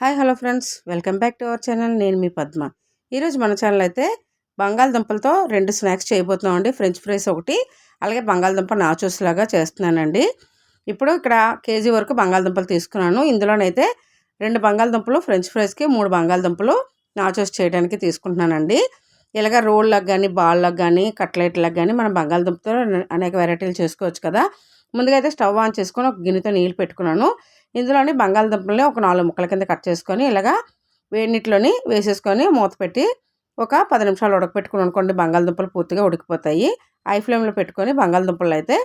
Hi hello friends. Welcome back to our channel. నేను మీ పద్మ. ఈరోజు మన ఛానల్ అయితే బంగాళదుంపలతో రెండు స్నాక్స్ చేయబోతున్నామండి. ఫ్రెంచ్ ఫ్రైస్ ఒకటి అలాగే బంగాళదుంప నాచోస్ లాగా చేస్తున్నానండి. ఇప్పుడు ఇక్కడ కేజీ వరకు బంగాళదుంపలు తీసుకున్నాను. ఇందులోనైతే రెండు బంగాళదుంపలు ఫ్రెంచ్ ఫ్రైస్కి మూడు బంగాళదుంపలు నాచోస్ చేయడానికి తీసుకుంటున్నానండి. ఇలాగ రోళ్ళకి కానీ బాళ్ళకు కానీ కట్లెట్లకు కానీ మనం బంగాళదుంపతో అనేక వెరైటీలు చేసుకోవచ్చు కదా. ముందుగా అయితే స్టవ్ ఆన్ చేసుకొని ఒక గిన్నెతో నీళ్ళు పెట్టుకున్నాను. ఇందులోని బంగాళదుంపల్ని ఒక నాలుగు ముక్కల కింద కట్ చేసుకొని ఇలాగా వేడి నీటిలోని వేసేసుకొని మూత పెట్టి ఒక పది నిమిషాలు ఉడకపెట్టుకుని అనుకోండి బంగాళదుంపలు పూర్తిగా ఉడికిపోతాయి. ఐ ఫ్లేమ్లో పెట్టుకొని బంగాళదుంపలు అయితే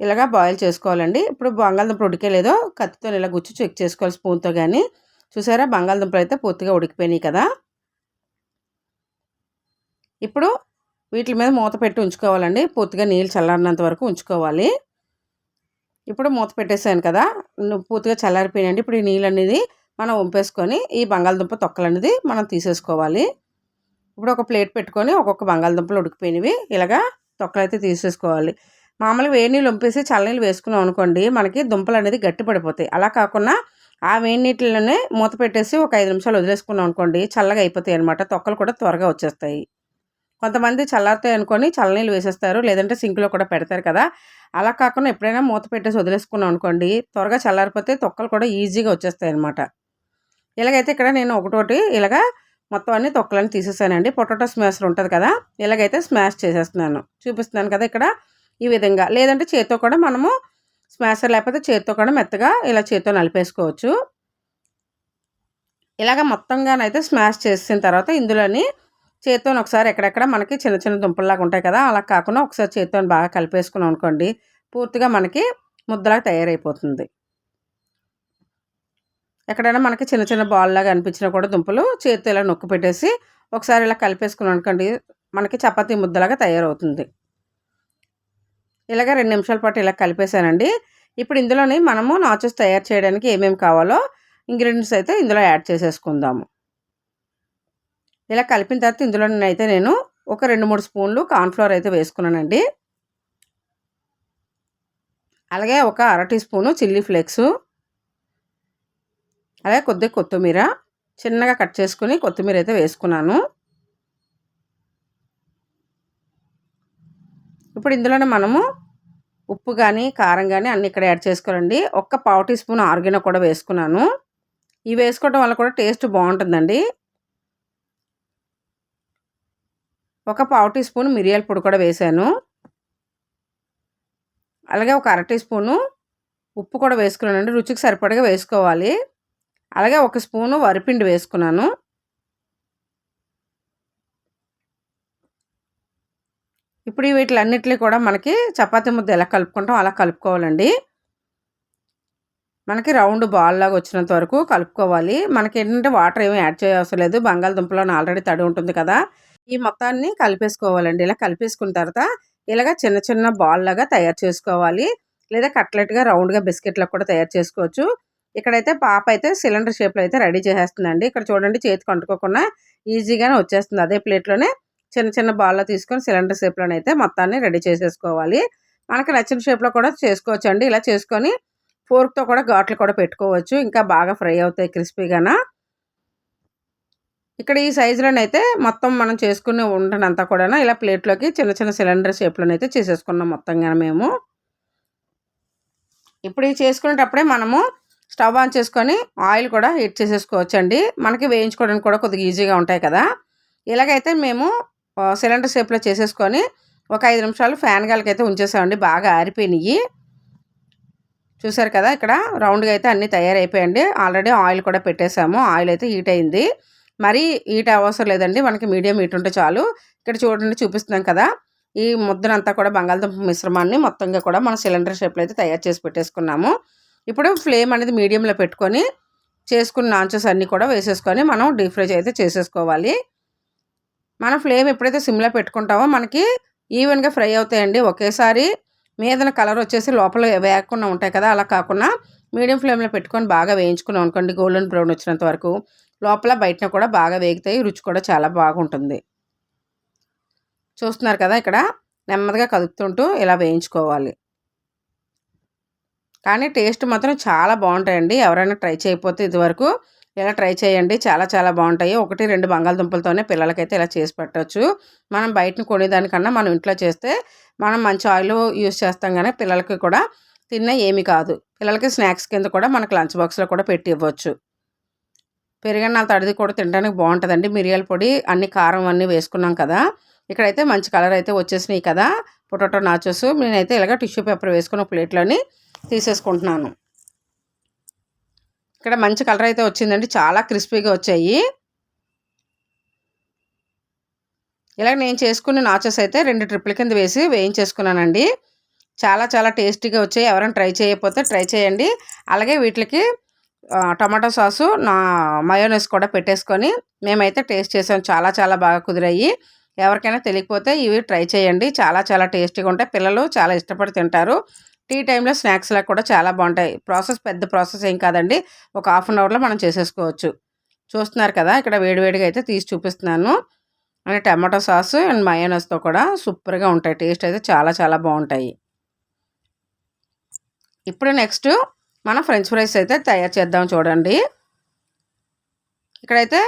ఇలాగా బాయిల్ చేసుకోవాలండి. ఇప్పుడు బంగాళదుంపలు ఉడికేలేదో కత్తితో ఇలా గుచ్చి చెక్ చేసుకోవాలి స్పూన్తో కానీ చూసారా బంగాళదుంపలు అయితే పూర్తిగా ఉడికిపోయినాయి కదా. ఇప్పుడు వీటి మీద మూత పెట్టి ఉంచుకోవాలండి. పూర్తిగా నీళ్ళు చల్లారినంత వరకు ఉంచుకోవాలి. ఇప్పుడు మూత పెట్టేసాను కదా పూర్తిగా చల్లారిపోయినండి ఇప్పుడు ఈ నీళ్ళు అనేది మనం వంపేసుకొని ఈ బంగాళదుంప తొక్కలు అనేది మనం తీసేసుకోవాలి. ఇప్పుడు ఒక ప్లేట్ పెట్టుకొని ఒక్కొక్క బంగాళదుంపలు ఉడికిపోయినవి ఇలాగా తొక్కలు అయితే తీసేసుకోవాలి. మామూలుగా వేడి నీళ్ళు వంపేసి చల్లనీళ్ళు వేసుకున్నాం అనుకోండి మనకి దుంపలు అనేది గట్టి పడిపోతాయి అలా కాకుండా ఆ వేడి నీటిలోనే మూత పెట్టేసి ఒక ఐదు నిమిషాలు వదిలేసుకున్నాం అనుకోండి చల్లగా అయిపోతాయి అనమాట తొక్కలు కూడా త్వరగా వచ్చేస్తాయి. కొంతమంది చల్లారుతాయి అనుకొని చల్లనీళ్ళు వేసేస్తారు లేదంటే సింక్లో కూడా పెడతారు కదా. అలా కాకుండా ఎప్పుడైనా మూత పెట్టేసి వదిలేసుకున్నాం అనుకోండి త్వరగా చల్లారిపోతే తొక్కలు కూడా ఈజీగా వచ్చేస్తాయి అనమాట ఇలాగైతే ఇక్కడ నేను ఒకటోటి ఇలాగా మొత్తం అన్ని తొక్కలన్నీ తీసేసానండి. పొటాటో స్మాషర్ ఉంటుంది కదా ఇలాగైతే స్మాష్ చేసేస్తున్నాను. చూపిస్తున్నాను కదా ఇక్కడ ఈ విధంగా. లేదంటే చేత్తో కూడా మనము స్మాషర్ లేకపోతే చేతితో కూడా మెత్తగా ఇలా చేతితో నలిపేసుకోవచ్చు. ఇలాగ మొత్తంగానైతే స్మాష్ చేసిన తర్వాత ఇందులోని చేత్తో ఒకసారి ఎక్కడెక్కడ మనకి చిన్న చిన్న దుంపల్లాగా ఉంటాయి కదా అలా కాకుండా ఒకసారి చేత్తో బాగా కలిపేసుకున్నాం అనుకోండి పూర్తిగా మనకి ముద్దలాగా తయారైపోతుంది. ఎక్కడైనా మనకి చిన్న చిన్న బాల్ లాగా అనిపించినా కూడా దుంపలు చేతితో ఇలా నొక్కి పెట్టేసి ఒకసారి ఇలా కలిపేసుకున్నాం అనుకోండి మనకి చపాతీ ముద్దలాగా తయారవుతుంది. ఇలాగ రెండు నిమిషాల పాటు ఇలా కలిపేసానండి ఇప్పుడు ఇందులోని మనము నాచెస్ తయారు చేయడానికి ఏమేమి కావాలో ఇంగ్రీడియంట్స్ అయితే ఇందులో యాడ్ చేసేసుకుందాము. ఇలా కలిపిన తర్వాత ఇందులో అయితే నేను ఒక రెండు మూడు స్పూన్లు కార్న్ఫ్లవర్ అయితే వేసుకున్నానండి. అలాగే ఒక అర టీ స్పూను చిల్లీ ఫ్లేక్స్. అలాగే కొద్దిగా కొత్తిమీర. చిన్నగా కట్ చేసుకుని కొత్తిమీర అయితే వేసుకున్నాను. ఇప్పుడు ఇందులోనే మనము ఉప్పు కానీ కారం కానీ అన్నీ ఇక్కడ యాడ్ చేసుకోవాలండి. ఒక్క పావు టీ స్పూన్ ఆర్గిన కూడా వేసుకున్నాను. ఇవి వేసుకోవడం వల్ల కూడా టేస్ట్ బాగుంటుందండి. ఒక పావు టీ స్పూన్ మిరియాల పొడి కూడా వేసాను. అలాగే ఒక అర టీ స్పూను ఉప్పు కూడా వేసుకున్నానండి. రుచికి సరిపడగా వేసుకోవాలి. అలాగే ఒక స్పూను వరిపిండి వేసుకున్నాను. ఇప్పుడు వీటిలన్నిటిని కూడా మనకి చపాతీ ముద్ద ఎలా కలుపుకుంటాం అలా కలుపుకోవాలండి. మనకి రౌండ్ బాల్ లాగా వచ్చినంత వరకు కలుపుకోవాలి. మనకి ఏంటంటే వాటర్ ఏమీ యాడ్ చేయవసరం లేదు. బంగాళదుంపలో ఆల్రెడీ తడి ఉంటుంది కదా. ఈ మొత్తాన్ని కలిపేసుకోవాలండి. ఇలా కలిపేసుకున్న తర్వాత ఇలాగ చిన్న చిన్న బాల్ లాగా తయారు చేసుకోవాలి. లేదా కట్లెట్గా రౌండ్గా బిస్కెట్లకు కూడా తయారు చేసుకోవచ్చు. ఇక్కడైతే పాప అయితే సిలిండర్ షేప్లో అయితే రెడీ చేసేస్తుందండి. ఇక్కడ చూడండి చేతికి కంటుకోకుండా ఈజీగానే వచ్చేస్తుంది. అదే ప్లేట్లోనే చిన్న చిన్న బాల్లో తీసుకొని సిలిండర్ షేప్లోనైతే మొత్తాన్ని రెడీ చేసేసుకోవాలి. మనకి నచ్చిన షేప్లో కూడా చేసుకోవచ్చు అండి ఇలా చేసుకొని ఫోర్క్తో కూడా ఘాట్లు కూడా పెట్టుకోవచ్చు. ఇంకా బాగా ఫ్రై అవుతాయి క్రిస్పీగాన ఇక్కడ ఈ సైజులోనైతే మొత్తం మనం చేసుకునే ఉండనంతా కూడా ఇలా ప్లేట్లోకి చిన్న చిన్న సిలిండర్ షేప్లోనైతే చేసేసుకున్నాం మొత్తంగా మేము. ఇప్పుడు ఇవి చేసుకునేటప్పుడే మనము స్టవ్ ఆన్ చేసుకొని ఆయిల్ కూడా హీట్ చేసేసుకోవచ్చండి. మనకి వేయించుకోవడానికి కూడా కొద్దిగా ఈజీగా ఉంటాయి కదా. ఇలాగైతే మేము సిలిండర్ షేప్లో చేసేసుకొని ఒక ఐదు నిమిషాలు ఫ్యాన్ గాలికి అయితే ఉంచేసామండి. బాగా ఆరిపోయినాయి. చూసారు కదా ఇక్కడ రౌండ్గా అయితే అన్నీ తయారైపోయాయండి. ఆల్రెడీ ఆయిల్ కూడా పెట్టేసాము. ఆయిల్ అయితే హీట్ అయింది. మరీ హీట్ అవసరం లేదండి. మనకి మీడియం హీట్ ఉంటే చాలు. ఇక్కడ చూడండి చూపిస్తున్నాం కదా. ఈ ముద్దనంతా కూడా బంగాళదుంప మిశ్రమాన్ని మొత్తంగా కూడా మన సిలిండర్ షేప్లో అయితే తయారు చేసి పెట్టేసుకున్నాము. ఇప్పుడు ఫ్లేమ్ అనేది మీడియంలో పెట్టుకొని చేసుకున్న నాంచెస్ అన్నీ కూడా వేసేసుకొని మనం డీప్ ఫ్రై అయితే చేసేసుకోవాలి. మన ఫ్లేమ్ ఎప్పుడైతే సిమ్లో పెట్టుకుంటామో మనకి ఈవెన్గా ఫ్రై అవుతాయండి. ఒకేసారి మీదన కలర్ వచ్చేసి లోపల వేయకుండా ఉంటాయి కదా అలా కాకుండా మీడియం ఫ్లేమ్లో పెట్టుకొని బాగా వేయించుకున్నాం అనుకోండి గోల్డెన్ బ్రౌన్ వచ్చినంత వరకు. లోపల బయటన కూడా బాగా వేగుతాయి రుచి కూడా చాలా బాగుంటుంది. చూస్తున్నారు కదా ఇక్కడ? నెమ్మదిగా కదుపుతుంటూ ఇలా వేయించుకోవాలి. కానీ టేస్ట్ మాత్రం చాలా బాగుంటాయండి. ఎవరైనా ట్రై చేయకపోతే ఇదివరకు ఇలా ట్రై చేయండి. చాలా చాలా బాగుంటాయి. ఒకటి రెండు బంగాళదుంపలతోనే పిల్లలకైతే ఇలా చేసి పెట్టవచ్చు మనం బయటను కొనేదానికన్నా మనం ఇంట్లో చేస్తే మనం మంచి ఆయిల్ యూస్ చేస్తాం కానీ పిల్లలకి కూడా తిన్న ఏమి కాదు. పిల్లలకి స్నాక్స్ కింద కూడా మనకు లంచ్ బాక్స్లో కూడా పెట్టి ఇవ్వచ్చు. పెరుగన్నాలు తడిది కూడా తినడానికి బాగుంటుందండి. మిరియాల పొడి అన్ని కారం అన్నీ వేసుకున్నాం కదా. ఇక్కడైతే మంచి కలర్ అయితే వచ్చేసినాయి కదా. పొటాటో నాచోస్ నేనైతే ఇలాగ టిష్యూ పేపర్ వేసుకుని ప్లేట్లోని తీసేసుకుంటున్నాను. ఇక్కడ మంచి కలర్ అయితే వచ్చిందండి. చాలా క్రిస్పీగా వచ్చాయి. ఇలా నేను చేసుకున్న నాచోస్ అయితే రెండు ట్రిప్పుల కింద వేసి వేయించేసుకున్నానండి. చాలా చాలా టేస్టీగా వచ్చాయి. ఎవరైనా ట్రై చేయకపోతే ట్రై చేయండి. అలాగే వీటికి టమాటో సాసు నా మయోనెస్ కూడా పెట్టేసుకొని మేమైతే టేస్ట్ చేసాం. చాలా చాలా బాగా కుదిరాయి. ఎవరికైనా తెలియకపోతే ఇవి ట్రై చేయండి. చాలా చాలా టేస్టీగా ఉంటాయి. పిల్లలు చాలా ఇష్టపడి తింటారు. టీ టైంలో స్నాక్స్లా కూడా చాలా బాగుంటాయి. ప్రాసెస్ పెద్ద ప్రాసెస్ ఏం కాదండి. ఒక హాఫ్ అన్ అవర్లో మనం చేసేసుకోవచ్చు. చూస్తున్నారు కదా ఇక్కడ వేడివేడిగా అయితే తీసి చూపిస్తున్నాను. అంటే టమాటో సాస్ అండ్ మయోనస్తో కూడా సూపర్గా ఉంటాయి. టేస్ట్ అయితే చాలా చాలా బాగుంటాయి. ఇప్పుడు నెక్స్ట్ మనం ఫ్రెంచ్ ఫ్రైస్ అయితే తయారు చేద్దాం చూడండి. ఇక్కడైతే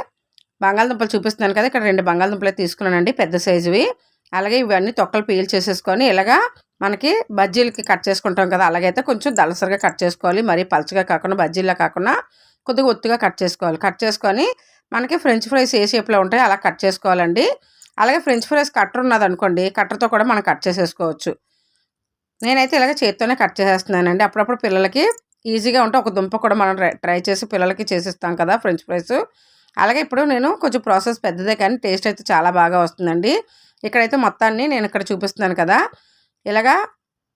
బంగాళదుంపలు చూపిస్తున్నాను కదా ఇక్కడ రెండు బంగాళదుంపలు తీసుకున్నానండి పెద్ద సైజువి. అలాగే ఇవన్నీ తొక్కలు పీల్ చేసేసుకొని ఇలాగా మనకి బజ్జీలకి కట్ చేసుకుంటాం కదా అలాగైతే కొంచెం దళసరిగా కట్ చేసుకోవాలి. మరీ పలచగా కాకుండా బజ్జీలా కాకుండా కొద్దిగా ఒత్తుగా కట్ చేసుకోవాలి. కట్ చేసుకొని మనకి ఫ్రెంచ్ ఫ్రైస్ ఏ షేప్లో ఉంటాయి అలా కట్ చేసుకోవాలండి. అలాగే ఫ్రెంచ్ ఫ్రైస్ కట్టర్ ఉన్నది అనుకోండి కట్టర్తో కూడా మనం కట్ చేసేసుకోవచ్చు. నేనైతే ఇలాగ చేతితోనే కట్ చేసేస్తున్నానండి. అప్పుడప్పుడు పిల్లలకి ఈజీగా ఉంటే ఒక దుంప కూడా మనం ట్రై చేసి పిల్లలకి చేసిస్తాం కదా ఫ్రెంచ్ ఫ్రైస్. అలాగే ఇప్పుడు నేను కొంచెం ప్రాసెస్ పెద్దదే కానీ టేస్ట్ అయితే చాలా బాగా వస్తుందండి. ఇక్కడైతే మొత్తాన్ని నేను ఇక్కడ చూపిస్తున్నాను కదా. ఇలాగా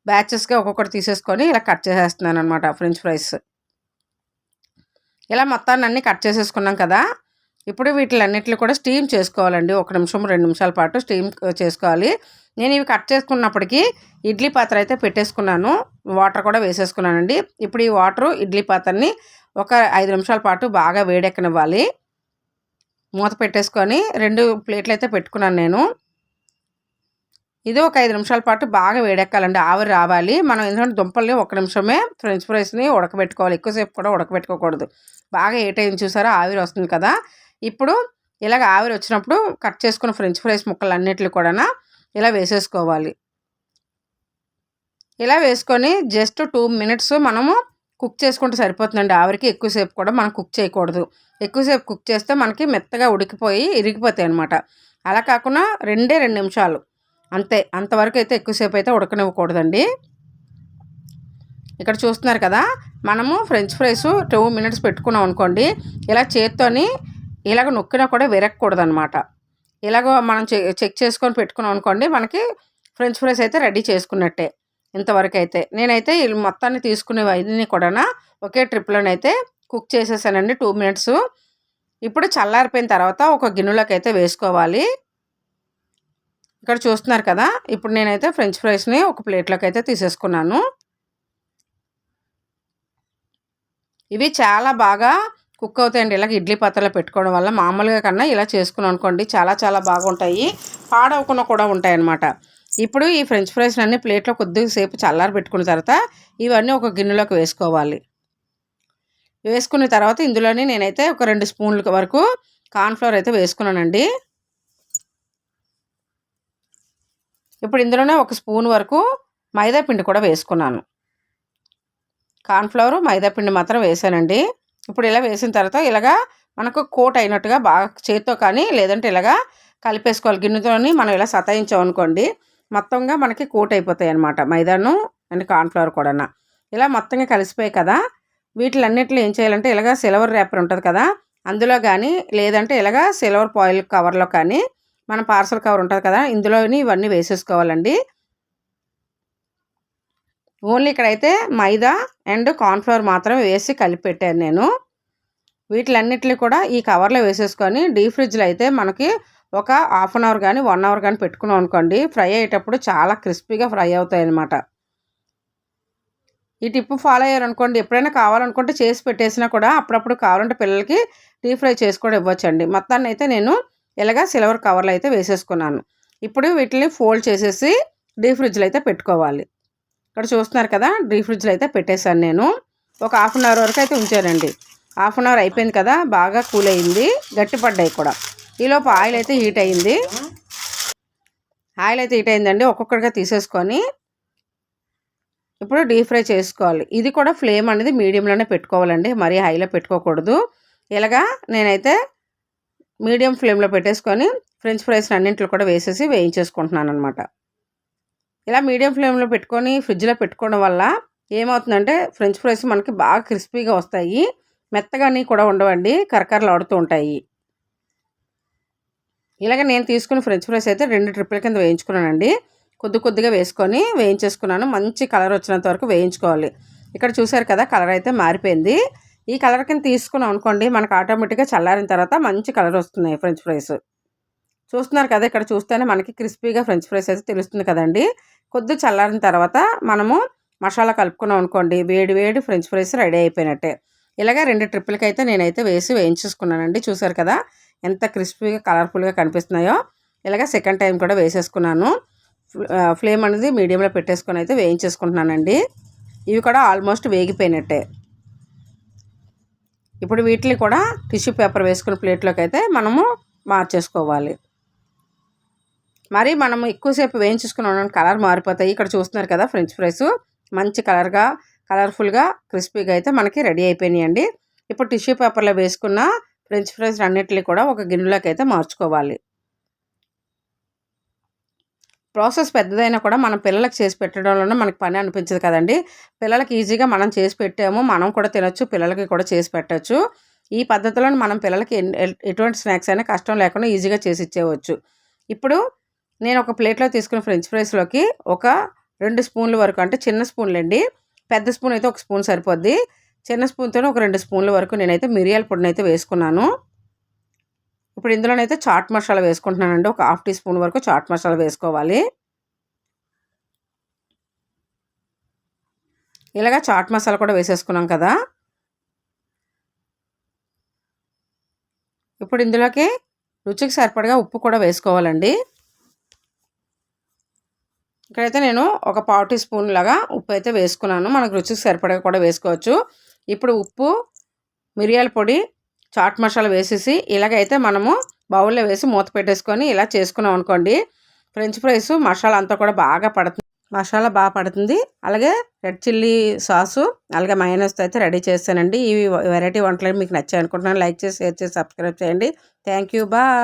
బ్యాచెస్గా ఒక్కొక్కటి తీసేసుకొని ఇలా కట్ చేసేస్తున్నాను అనమాట ఫ్రెంచ్ ఫ్రైస్. ఇలా మొత్తాన్ని అన్నీ కట్ చేసేసుకున్నాం కదా. ఇప్పుడు వీటిలన్నిటిని కూడా స్టీమ్ చేసుకోవాలండి. ఒక నిమిషం రెండు నిమిషాల పాటు స్టీమ్ చేసుకోవాలి. నేను ఇవి కట్ చేసుకున్నప్పటికీ ఇడ్లీ పాత్ర అయితే పెట్టేసుకున్నాను. వాటర్ కూడా వేసేసుకున్నానండి. ఇప్పుడు ఈ వాటరు ఇడ్లీ పాత్రని ఒక ఐదు నిమిషాల పాటు బాగా వేడెక్కనివ్వాలి. మూత పెట్టేసుకొని రెండు ప్లేట్లు అయితే పెట్టుకున్నాను నేను. ఇది ఒక ఐదు నిమిషాల పాటు బాగా వేడెక్కాలండి. ఆవిరి రావాలి. మనం ఎందుకంటే దుంపల్ని ఒక నిమిషమే ఫ్రెంచ్ ఫ్రైస్ని ఉడకబెట్టుకోవాలి. ఎక్కువసేపు కూడా ఉడకబెట్టుకోకూడదు. బాగా ఏ టైం చూసారో ఆవిరి వస్తుంది కదా. ఇప్పుడు ఇలాగ ఆవిరి వచ్చినప్పుడు కట్ చేసుకున్న ఫ్రెంచ్ ఫ్రైస్ ముక్కలు అన్నిటిని కూడా ఇలా వేసేసుకోవాలి. ఇలా వేసుకొని జస్ట్ టూ మినిట్స్ మనము కుక్ చేసుకుంటే సరిపోతుందండి. ఆవిరికి ఎక్కువసేపు కూడా మనం కుక్ చేయకూడదు. ఎక్కువసేపు కుక్ చేస్తే మనకి మెత్తగా ఉడికిపోయి ఇరిగిపోతాయి అనమాట అలా కాకుండా రెండే రెండు నిమిషాలు. అంతే. అంతవరకు అయితే ఎక్కువసేపు అయితే ఉడకనివ్వకూడదండి. ఇక్కడ చూస్తున్నారు కదా మనము ఫ్రెంచ్ ఫ్రైస్ టూ మినిట్స్ పెట్టుకున్నాం అనుకోండి ఇలా చేత్తోని ఇలాగ నొక్కినా కూడా విరగకూడదు అనమాట ఇలాగ మనం చెక్ చేసుకొని పెట్టుకున్నాం అనుకోండి మనకి ఫ్రెంచ్ ఫ్రైస్ అయితే రెడీ చేసుకున్నట్టే ఇంతవరకు అయితే నేనైతే మొత్తాన్ని తీసుకునే అన్నీ కూడా ఒకే ట్రిప్లోనైతే కుక్ చేసేసానండి టూ మినిట్స్. ఇప్పుడు చల్లారిపోయిన తర్వాత ఒక గిన్నెలోకి అయితే వేసుకోవాలి. ఇక్కడ చూస్తున్నారు కదా ఇప్పుడు నేనైతే ఫ్రెంచ్ ఫ్రైస్ని ఒక ప్లేట్లోకి అయితే తీసేసుకున్నాను. ఇవి చాలా బాగా కుక్ అవుతాయండి. ఇలాగ ఇడ్లీ పాత్రలో పెట్టుకోవడం వల్ల మామూలుగా కన్నా ఇలా చేసుకుని అనుకోండి చాలా చాలా బాగుంటాయి. పాడవకుండా కూడా ఉంటాయి అన్నమాట ఇప్పుడు ఈ ఫ్రెంచ్ ఫ్రైస్ అన్ని ప్లేట్లో కొద్దిగా సేపు చల్లారి పెట్టుకున్న తర్వాత ఇవన్నీ ఒక గిన్నెలోకి వేసుకోవాలి. వేసుకున్న తర్వాత ఇందులోనే నేనైతే ఒక రెండు స్పూన్ల వరకు కార్న్ఫ్లవర్ అయితే వేసుకున్నానండి. ఇప్పుడు ఇందులోనే ఒక స్పూన్ వరకు మైదా పిండి కూడా వేసుకున్నాను. కార్న్ఫ్లవర్ మైదా పిండి మాత్రం వేసానండి. ఇప్పుడు ఇలా వేసిన తర్వాత ఇలాగా మనకు కోట్ అయినట్టుగా బాగా చేతితో కానీ లేదంటే ఇలాగా కలిపేసుకోవాలి. గిన్నెతోని మనం ఇలా సతాయించామనుకోండి మొత్తంగా మనకి కోట్ అయిపోతాయి అనమాట మైదాను అండ్ కార్న్ఫ్లవర్ కూడా ఇలా మొత్తంగా కలిసిపోయాయి కదా. వీటిలన్నిటిలో ఏం చేయాలంటే ఇలాగా సిల్వర్ ర్యాపర్ ఉంటుంది కదా. అందులో కానీ లేదంటే ఇలాగా సిల్వర్ పాయిల్ కవర్లో కానీ మన పార్సల్ కవర్ ఉంటుంది కదా. ఇందులోని ఇవన్నీ వేసేసుకోవాలండి. ఓన్లీ ఇక్కడైతే మైదా అండ్ కార్న్ఫ్లవర్ మాత్రం వేసి కలిపి పెట్టాను నేను. వీటిలన్నిటిని కూడా ఈ కవర్లో వేసేసుకొని డీప్ ఫ్రిడ్జ్లో అయితే మనకి ఒక హాఫ్ అన్ అవర్ కానీ వన్ అవర్ కానీ పెట్టుకున్నాం అనుకోండి ఫ్రై అయ్యేటప్పుడు చాలా క్రిస్పీగా ఫ్రై అవుతాయి అన్నమాట. ఈ టిప్ ఫాలో అయ్యారు అనుకోండి ఎప్పుడైనా కావాలనుకుంటే చేసి పెట్టేసినా కూడా అప్పుడప్పుడు కావాలంటే పిల్లలకి డీప్ ఫ్రై చేసి కూడా ఇవ్వచ్చండి. మొత్తాన్ని అయితే నేను ఇలాగా సిల్వర్ కవర్లో అయితే వేసేసుకున్నాను. ఇప్పుడు వీటిని ఫోల్డ్ చేసేసి డీప్ ఫ్రిడ్జ్లో అయితే పెట్టుకోవాలి. ఇక్కడ చూస్తున్నారు కదా డీ ఫ్రిడ్జ్లో అయితే పెట్టేశాను నేను. ఒక హాఫ్ అన్ అవర్ వరకు అయితే ఉంచానండి. హాఫ్ అన్ అవర్ అయిపోయింది కదా బాగా కూల్ అయింది గట్టిపడ్డాయి కూడా. ఈలోపు ఆయిల్ అయితే హీట్ అయింది. ఆయిల్ అయితే హీట్ అయిందండి ఒక్కొక్కటిగా తీసేసుకొని ఇప్పుడు డీప్ ఫ్రై చేసుకోవాలి. ఇది కూడా ఫ్లేమ్ అనేది మీడియంలోనే పెట్టుకోవాలండి మరీ హైలో పెట్టుకోకూడదు. ఇలాగా నేనైతే మీడియం ఫ్లేమ్లో పెట్టేసుకొని ఫ్రెంచ్ ఫ్రైస్ అన్నింటిలో కూడా వేసేసి వేయించేసుకుంటున్నాను అనమాట ఇలా మీడియం ఫ్లేమ్లో పెట్టుకొని ఫ్రిడ్జ్లో పెట్టుకోవడం వల్ల ఏమవుతుందంటే ఫ్రెంచ్ ఫ్రైస్ మనకి బాగా క్రిస్పీగా వస్తాయి. మెత్తగాని కూడా ఉండవండి. కరకరలు ఆడుతూ ఉంటాయి. ఇలాగ నేను తీసుకున్న ఫ్రెంచ్ ఫ్రైస్ అయితే రెండు ట్రిప్పుల కింద వేయించుకున్నానండి. కొద్ది కొద్దిగా వేసుకొని వేయించేసుకున్నాను. మంచి కలర్ వచ్చినంత వరకు వేయించుకోవాలి. ఇక్కడ చూసారు కదా కలర్ అయితే మారిపోయింది. ఈ కలర్ కింద తీసుకున్నాం అనుకోండి మనకు ఆటోమేటిక్గా చల్లారిన తర్వాత మంచి కలర్ వస్తున్నాయి ఫ్రెంచ్ ఫ్రైస్. చూస్తున్నారు కదా ఇక్కడ చూస్తేనే మనకి క్రిస్పీగా ఫ్రెంచ్ ఫ్రైస్ అయితే తెలుస్తుంది కదండి. కొద్ది చల్లారిన తర్వాత మనము మసాలా కలుపుకున్నాం అనుకోండి వేడి వేడి ఫ్రెంచ్ ఫ్రైస్ రెడీ అయిపోయినట్టే. ఇలాగ రెండు ట్రిప్పులకి అయితే నేనైతే వేసి వేయించేసుకున్నానండి. చూసారు కదా ఎంత క్రిస్పీగా కలర్ఫుల్గా కనిపిస్తున్నాయో. ఇలాగ సెకండ్ టైం కూడా వేసేసుకున్నాను. ఫ్లేమ్ అనేది మీడియంలో పెట్టేసుకొని అయితే వేయించేసుకుంటున్నానండి. ఇవి కూడా ఆల్మోస్ట్ వేగిపోయినట్టే. ఇప్పుడు వీటిని కూడా టిష్యూ పేపర్ వేసుకున్న ప్లేట్లోకి అయితే మనము మార్చేసుకోవాలి. మరి మనం ఎక్కువసేపు వేయించుకున్నాం కలర్ మారిపోతాయి. ఇక్కడ చూస్తున్నారు కదా ఫ్రెంచ్ ఫ్రైస్. మంచి కలర్గా కలర్ఫుల్గా క్రిస్పీగా అయితే మనకి రెడీ అయిపోయినాయండి. ఇప్పుడు టిష్యూ పేపర్లో వేసుకున్న ఫ్రెంచ్ ఫ్రైస్ అన్నిటిని కూడా ఒక గిన్నెలోకి అయితే మార్చుకోవాలి. ప్రాసెస్ పెద్దదైనా కూడా మనం పిల్లలకు చేసి పెట్టడంలోనే మనకి పని అనిపించదు కదండి. పిల్లలకి ఈజీగా మనం చేసి పెట్టాము మనం కూడా తినొచ్చు పిల్లలకి కూడా చేసి పెట్టచ్చు. ఈ పద్ధతిలో మనం పిల్లలకి ఎటువంటి స్నాక్స్ అయినా కష్టం లేకుండా ఈజీగా చేసి ఇచ్చేవచ్చు ఇప్పుడు నేను ఒక ప్లేట్లో తీసుకున్న ఫ్రెంచ్ ఫ్రైస్లోకి ఒక రెండు స్పూన్ల వరకు అంటే చిన్న స్పూన్లు అండి పెద్ద స్పూన్ అయితే ఒక స్పూన్ సరిపోద్ది. చిన్న స్పూన్తో ఒక రెండు స్పూన్ల వరకు నేనైతే మిరియాల పొడిని అయితే వేసుకున్నాను. ఇప్పుడు ఇందులోనైతే చాట్ మసాలా వేసుకుంటున్నానండి. ఒక హాఫ్ టీ స్పూన్ వరకు చాట్ మసాలా వేసుకోవాలి. ఇలాగా చాట్ మసాలా కూడా వేసేసుకున్నాం కదా. ఇప్పుడు ఇందులోకి రుచికి సరిపడగా ఉప్పు కూడా వేసుకోవాలండి. ఇక్కడైతే నేను ఒక పావు టీ స్పూన్ లాగా ఉప్పు అయితే వేసుకున్నాను. మనకు రుచికి సరిపడగా కూడా వేసుకోవచ్చు. ఇప్పుడు ఉప్పు మిరియాల పొడి చాట్ మసాలా వేసేసి ఇలాగైతే మనము బౌల్లో వేసి మూత పెట్టేసుకొని ఇలా చేసుకున్నాం అనుకోండి ఫ్రెంచ్ ఫ్రైస్ మసాలా అంతా కూడా బాగా పడుతుంది. మసాలా బాగా పడుతుంది. అలాగే రెడ్ చిల్లీ సాసు అలాగే మైనస్తో అయితే రెడీ చేస్తానండి ఈ వెరైటీ వంటలు మీకు నచ్చాయి అనుకుంటున్నాను. లైక్ చేసి షేర్ చేసి సబ్స్క్రైబ్ చేయండి. Thank you. బాయ్.